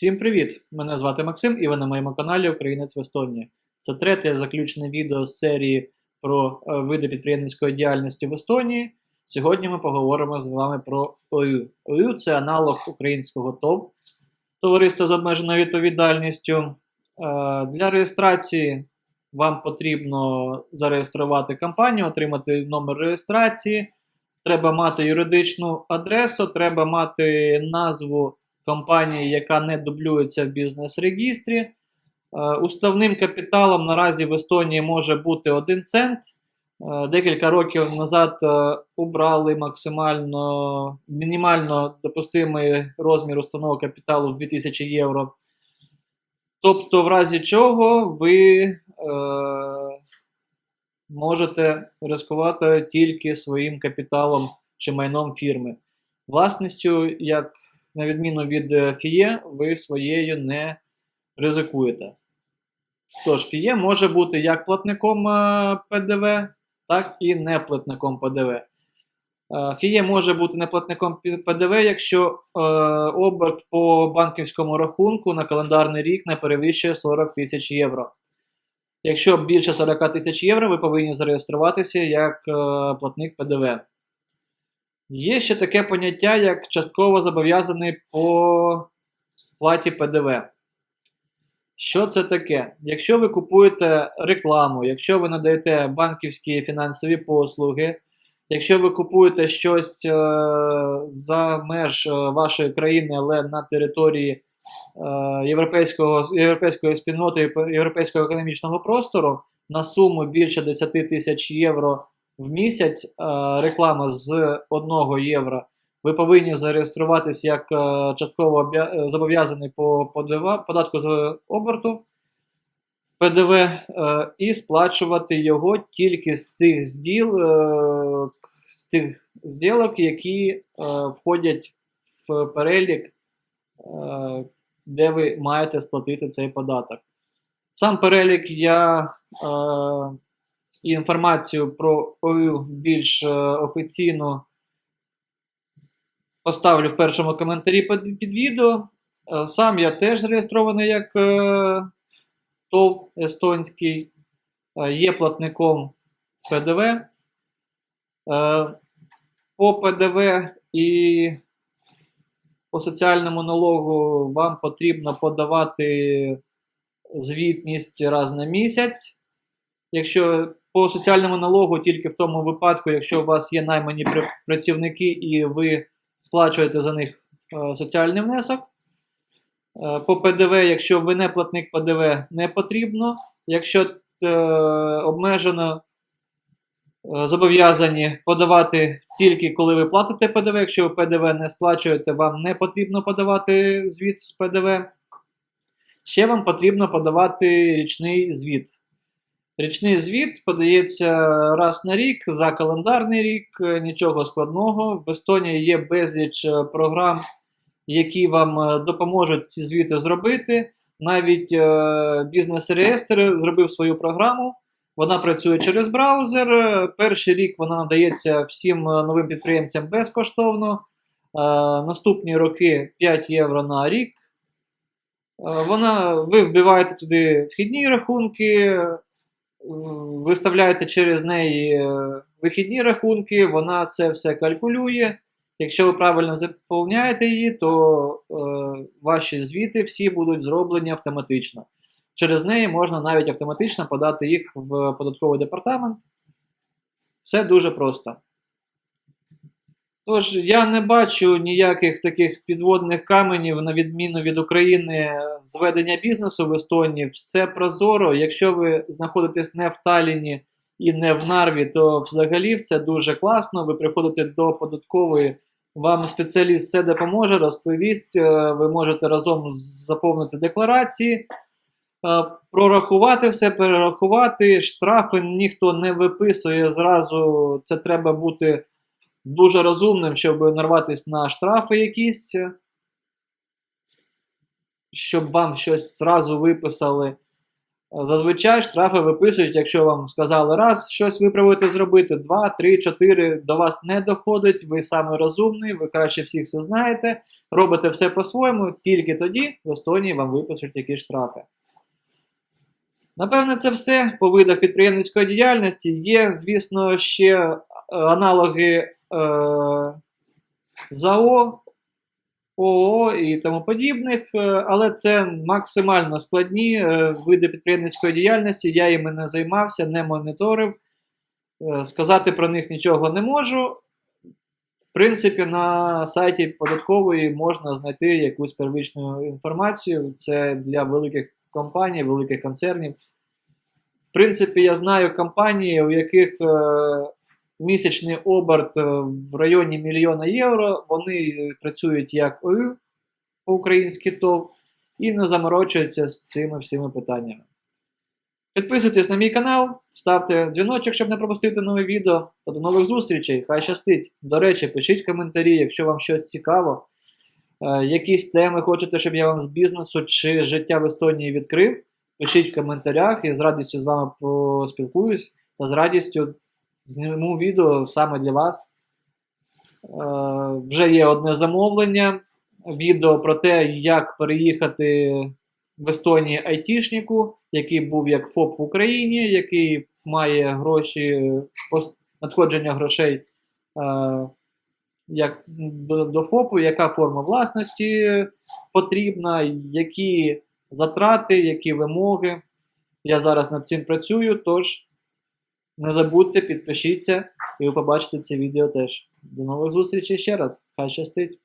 Всім привіт! Мене звати Максим і ви на моєму каналі Українець в Естонії. Це третє заключне відео з серії про е, види підприємницької діяльності в Естонії. Сьогодні ми поговоримо з вами про ОЮ. ОЮ це аналог українського ТОВ, товариство з обмеженою відповідальністю. Е, Для реєстрації вам потрібно зареєструвати компанію, отримати номер реєстрації. Треба мати юридичну адресу, треба мати назву компанії, яка не дублюється в бізнес-регістрі. Е, Уставним капіталом наразі в Естонії може бути 1 цент. Е, Декілька років назад е, убрали максимально мінімально допустимий розмір установи капіталу в 2000 євро. Тобто, в разі чого ви е, можете ризикувати тільки своїм капіталом чи майном фірми. Власністю, як на відміну від е, ФІЄ, ви своєю не ризикуєте. Тож, ФІЄ може бути як платником е, ПДВ, так і не платником ПДВ. Е, ФІЄ може бути не платником ПДВ, якщо е, оберт по банківському рахунку на календарний рік не перевищує 40 тисяч євро. Якщо більше 40 тисяч євро, ви повинні зареєструватися як е, платник ПДВ. Є ще таке поняття, як частково зобов'язаний по платі ПДВ. Що це таке? Якщо ви купуєте рекламу, якщо ви надаєте банківські фінансові послуги, якщо ви купуєте щось е, за меж е, вашої країни, але на території е, європейського, європейської спільноти європейського економічного простору на суму більше 10 тисяч євро в місяць е, реклама з 1 євро, ви повинні зареєструватись як е, частково е, зобов'язаний по податку з оберту ПДВ і сплачувати його тільки з тих зділ, з тих зділок, які входять в перелік, де ви маєте сплатити цей податок. Сам перелік я. І інформацію про ОЮ більш е, офіційно поставлю в першому коментарі під, відео. Е, Сам я теж зареєстрований як е, ТОВ естонський, є платником ПДВ. По ПДВ і по соціальному налогу вам потрібно подавати звітність раз на місяць. Якщо по соціальному налогу тільки в тому випадку, якщо у вас є наймані працівники і ви сплачуєте за них е, соціальний внесок. Е, По ПДВ, якщо ви не платник ПДВ, не потрібно. Якщо е, обмежено зобов'язані подавати тільки коли ви платите ПДВ, якщо ви ПДВ не сплачуєте, вам не потрібно подавати звіт з ПДВ. Ще вам потрібно подавати річний звіт. Річний звіт подається раз на рік за календарний рік, е, нічого складного. В Естонії є безліч е, програм, які вам е, допоможуть ці звіти зробити. Навіть бізнес-реєстр зробив свою програму. Вона працює через браузер. Перший рік вона надається всім новим підприємцям безкоштовно. Наступні роки 5 євро на рік. Вона, ви вбиваєте туди вхідні рахунки, виставляєте через неї е, вихідні рахунки, вона це все калькулює. Якщо ви правильно заповняєте її, то е, ваші звіти всі будуть зроблені автоматично. Через неї можна навіть автоматично подати їх в податковий департамент. Все дуже просто. Тож, я не бачу ніяких таких підводних каменів, на відміну від України, з ведення бізнесу в Естонії. Все прозоро. Якщо ви знаходитесь не в Талліні і не в Нарві, то взагалі все дуже класно. Ви приходите до податкової, вам спеціаліст все допоможе, розповість. е, Ви можете разом заповнити декларації, е, прорахувати все, перерахувати. Штрафи ніхто не виписує зразу. Це треба бути дуже розумним, щоб нарватися на штрафи якісь, щоб вам щось зразу виписали. Зазвичай штрафи виписують, якщо вам сказали раз щось виправити зробити, два, три, чотири, до вас не доходить, ви саме розумний, ви краще всіх все знаєте, робите все по-своєму, тільки тоді в Естонії вам випишуть якісь штрафи. Напевне, це все по видах підприємницької діяльності. Є, звісно, ще аналоги ЗАО, ООО і тому подібних, е, але це максимально складні е, види підприємницької діяльності. Я іми не займався, не моніторив. Е, Сказати про них нічого не можу. В принципі, на сайті податкової можна знайти якусь первичну інформацію. Це для великих компаній, великих концернів. В принципі, я знаю компанії, у яких е, місячний оберт е, в районі мільйона євро. Вони працюють як ОЮ по-українськи ТОВ і не заморочуються з цими всіми питаннями. Підписуйтесь на мій канал, ставте дзвіночок, щоб не пропустити нове відео. Та до нових зустрічей. Хай щастить. До речі, пишіть коментарі, якщо вам щось цікаво. Е, якісь теми хочете, щоб я вам з бізнесу чи життя в Естонії відкрив. Пишіть в коментарях, я з радістю з вами поспілкуюсь та з радістю зніму відео саме для вас. Е, вже є одне замовлення. Відео про те, як переїхати в Естонії айтішнику, який був як ФОП в Україні, який має гроші, надходження грошей е, як до ФОПу, яка форма власності потрібна, які затрати, які вимоги. Я зараз над цим працюю, тож не забудьте, підпишіться і ви побачите це відео теж. До нових зустрічей ще раз. Хай щастить!